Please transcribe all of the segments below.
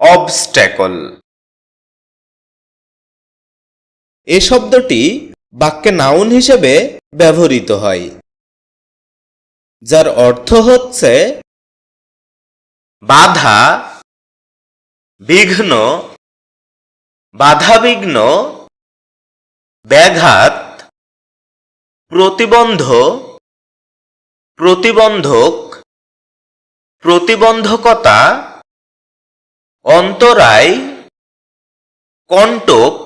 Obstacle এ শব্দটি বাক্যে noun হিসেবে ব্যবহৃত হয়, যার অর্থ হচ্ছে বাধা, বিঘ্ন, বাধাবিঘ্ন, ব্যাঘাত, প্রতিবন্ধ, প্রতিবন্ধক, প্রতিবন্ধকতা অন্তরায় কণ্টক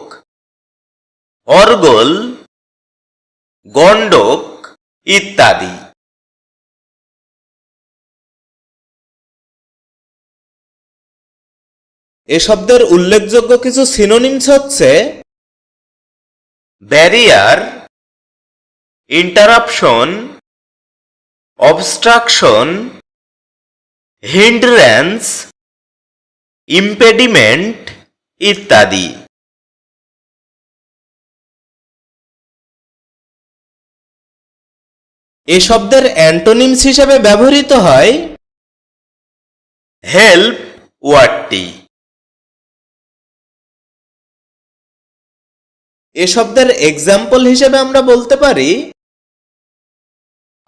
অর্গল গণ্ডক ইত্যাদি। এ শব্দের উল্লেখযোগ্য কিছু সিনোনিমস হচ্ছে barrier interruption obstruction hindrance impediment ইত্যাদি। এ শব্দের অ্যান্টোনিমস হিসেবে ব্যবহৃত হয় হেল্প ওয়ার্ডটি। এ শব্দের এক্সাম্পল হিসেবে আমরা বলতে পারি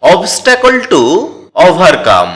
অবস্ট্যাকল টু ওভারকাম